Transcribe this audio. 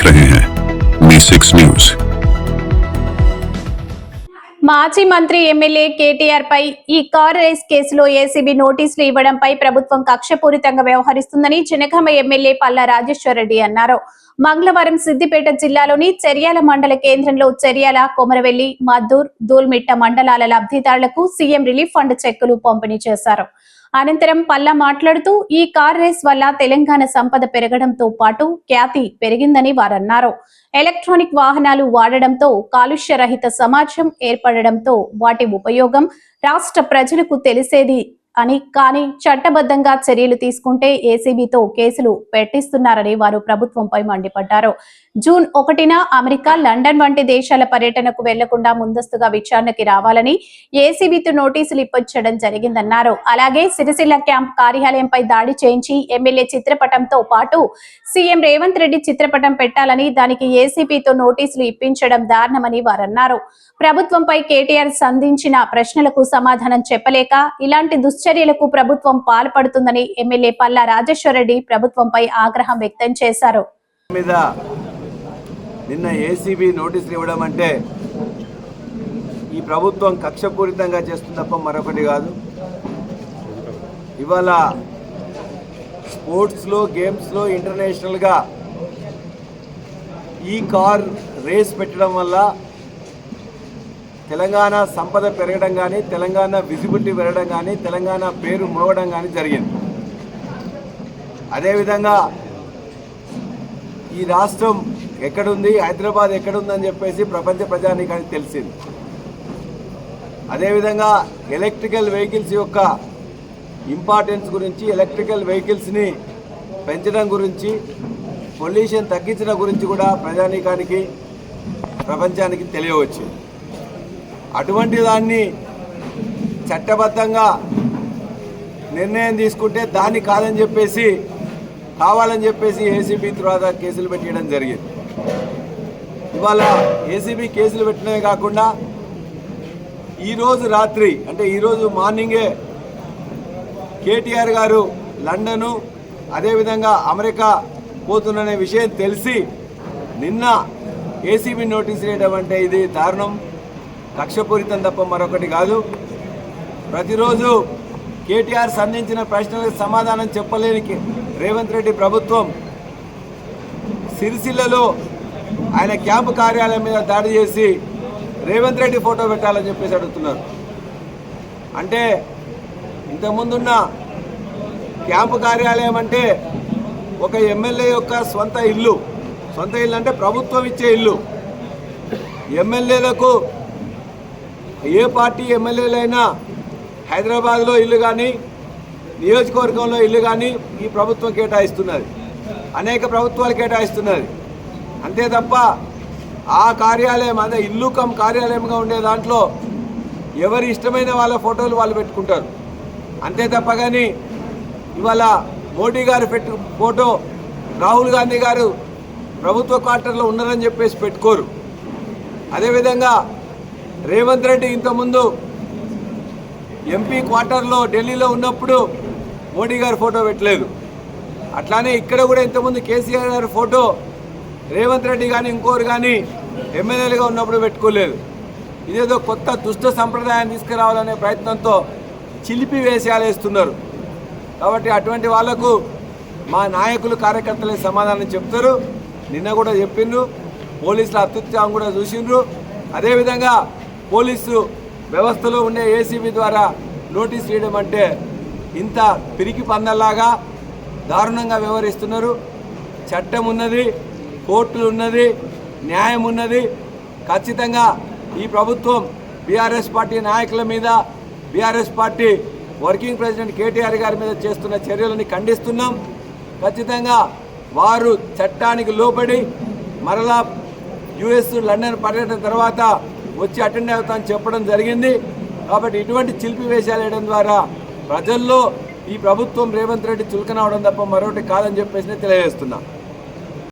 देख रहे हैं मी सिक्स न्यूज మాజీ మంత్రి ఎమ్మెల్యే కేటీఆర్ పై ఈ కార్ రేస్ కేసులో ఏసీబీ నోటీసులు ఇవ్వడంపై ప్రభుత్వం కక్షపూరితంగా వ్యవహరిస్తుందని జనగామ ఎమ్మెల్యే పల్లా రాజేశ్వర రెడ్డి అన్నారు మంగళవారం సిద్దిపేట జిల్లాలోని చెర్యాల మండల కేంద్రంలో చెర్యాల కొమరవెల్లి మద్దూర్ దూల్మిట్ట మండలాల లబ్ధిదారులకు సీఎం రిలీఫ్ ఫండ్ చెక్కులు పంపిణీ చేశారు అనంతరం పల్లా మాట్లాడుతూ ఈ కార్ రేస్ వల్ల తెలంగాణ సంపద పెరగడంతో పాటు ఖ్యాతి పెరిగిందని వారన్నారు. ఎలక్ట్రానిక్ వాహనాలు వాడడంతో కాలుష్య రహిత సమాజం ఏర్పడడంతో వాటి ఉపయోగం రాష్ట్ర ప్రజలకు తెలిసేది అని కానీ చట్టబద్ధంగా చర్యలు తీసుకుంటే ఏసీబీతో కేసులు పెట్టిస్తున్నారని వారు ప్రభుత్వంపై మండిపడ్డారు. జూన్ ఒకటిన అమెరికా లండన్ వంటి దేశాల పర్యటనకు వెళ్ళకుండా ముందస్తుగా విచారణకి రావాలని ఏసీబీతో నోటీసులు ఇప్పించడం జరిగిందన్నారు. అలాగే సిరిసిల్ల క్యాంప్ కార్యాలయంపై దాడి చేయించి ఎమ్మెల్యే చిత్రపటంతో పాటు సీఎం రేవంత్ రెడ్డి చిత్రపటం పెట్టాలని దానికి ఏసీబీతో నోటీసులు ఇప్పించడం దారుణమని వారన్నారు. ప్రభుత్వంపై కేటీఆర్ సంధించిన ప్రశ్నలకు సమాధానం చెప్పలేక ఇలాంటి దుశ్చర్యలకు ప్రభుత్వం పాల్పడుతుందని ఎమ్మెల్యే పల్లా రాజేశ్వరరెడ్డి ప్రభుత్వంపై ఆగ్రహం వ్యక్తం చేశారు. మీద నిన్న ఏసీబీ నోటీసులు ఇవ్వడం అంటే ఈ ప్రభుత్వం కక్షపూరితంగా చేస్తుంది తప్ప మరొకటి కాదు. ఇవాళ స్పోర్ట్స్లో గేమ్స్లో ఇంటర్నేషనల్గా ఈ కార్ రేస్ పెట్టడం వల్ల తెలంగాణ సంపద పెరగడం కానీ తెలంగాణ విజిబిలిటీ పెరగడం కానీ తెలంగాణ పేరు మోగడం కానీ జరిగింది. అదేవిధంగా ఈ రాష్ట్రం ఎక్కడుంది హైదరాబాద్ ఎక్కడుందని చెప్పేసి ప్రపంచ ప్రజానీకానికి తెలిసింది. అదేవిధంగా ఎలక్ట్రికల్ వెహికల్స్ యొక్క ఇంపార్టెన్స్ గురించి ఎలక్ట్రికల్ వెహికల్స్ని పెంచడం గురించి పొల్యూషన్ తగ్గించడం గురించి కూడా ప్రజానీకానికి ప్రపంచానికి తెలియవచ్చింది. అటువంటి దాన్ని చట్టబద్ధంగా నిర్ణయం తీసుకుంటే దాన్ని కాదని చెప్పేసి కావాలని చెప్పేసి ఏసీబీ తర్వాత కేసులు పెట్టడం జరిగింది. ఇవాళ ఏసీబీ కేసులు పెట్టడమే కాకుండా ఈరోజు రాత్రి అంటే ఈరోజు మార్నింగే కేటీఆర్ గారు లండను అదేవిధంగా అమెరికా పోతున్ననే విషయం తెలిసి నిన్న ఏసీబీ నోటీస్ వేయడం అంటే ఇది దారుణం. కక్షపూరితం తప్ప మరొకటి కాదు. ప్రతిరోజు కేటీఆర్ సంధించిన ప్రశ్నలకు సమాధానం చెప్పలేని రేవంత్ రెడ్డి ప్రభుత్వం సిరిసిల్లలో ఆయన క్యాంపు కార్యాలయం మీద దాడి చేసి రేవంత్ రెడ్డి ఫోటో పెట్టాలని చెప్పేసి అడుగుతున్నారు. అంటే ఇంతకుముందున్న క్యాంపు కార్యాలయం అంటే ఒక ఎమ్మెల్యే యొక్క సొంత ఇల్లు. సొంత ఇల్లు అంటే ప్రభుత్వం ఇచ్చే ఇల్లు. ఎమ్మెల్యేలకు ఏ పార్టీ ఎమ్మెల్యేలైనా హైదరాబాద్లో ఇల్లు కానీ నియోజకవర్గంలో ఇల్లు కానీ ఈ ప్రభుత్వం కేటాయిస్తున్నది. అనేక ప్రభుత్వాలు కేటాయిస్తున్నది. అంతే తప్ప ఆ కార్యాలయం అదే ఇల్లు కమ్ కార్యాలయంగా ఉండే దాంట్లో ఎవరి ఇష్టమైన వాళ్ళ ఫోటోలు వాళ్ళు పెట్టుకుంటారు. అంతే తప్ప కానీ ఇవాళ మోడీ గారు పెట్టు ఫోటో రాహుల్ గాంధీ గారు ప్రభుత్వ క్వార్టర్లో ఉన్నారని చెప్పేసి పెట్టుకోరు. అదేవిధంగా రేవంత్ రెడ్డి ఇంతకుముందు ఎంపీ క్వార్టర్లో ఢిల్లీలో ఉన్నప్పుడు మోడీ గారి ఫోటో పెట్టలేదు. అట్లానే ఇక్కడ కూడా ఇంతకుముందు కేసీఆర్ గారి ఫోటో రేవంత్ రెడ్డి కానీ ఇంకోరు కానీ ఎమ్మెల్యేలుగా ఉన్నప్పుడు పెట్టుకోలేదు. ఇదేదో కొత్త దుష్ట సంప్రదాయాన్ని తీసుకురావాలనే ప్రయత్నంతో చిలిపి వేషాలు వేస్తున్నారు. కాబట్టి అటువంటి వాళ్ళకు మా నాయకులు కార్యకర్తలే సమాధానం చెప్తారు. నిన్న కూడా చెప్పిండ్రు. పోలీసుల అత్యుత్సాహం కూడా చూసిండ్రు. అదేవిధంగా పోలీసు వ్యవస్థలో ఉండే ఏసీబీ ద్వారా నోటీస్ చేయడం అంటే ఇంత పిరికి పందల్లాగా దారుణంగా వ్యవహరిస్తున్నారు. చట్టం ఉన్నది. కోర్టులు ఉన్నది న్యాయం ఉన్నది. ఖచ్చితంగా ఈ ప్రభుత్వం బీఆర్ఎస్ పార్టీ నాయకుల మీద BRS party working president KTR గారి మీద చేస్తున్న చర్యలని ఖండిస్తున్నాం. ఖచ్చితంగా వారు చట్టానికి లోబడి మరలా యుఎస్ లండన్ పర్యటన తర్వాత వచ్చి అటెండ్ అవుతామని చెప్పడం జరిగింది. కాబట్టి ఇటువంటి చిలిపి వేషాలు వేయడం ద్వారా ప్రజల్లో ఈ ప్రభుత్వం రేవంత్ రెడ్డి చులకనవడం తప్ప మరొకటి కాదని చెప్పేసి తెలియజేస్తున్నాం.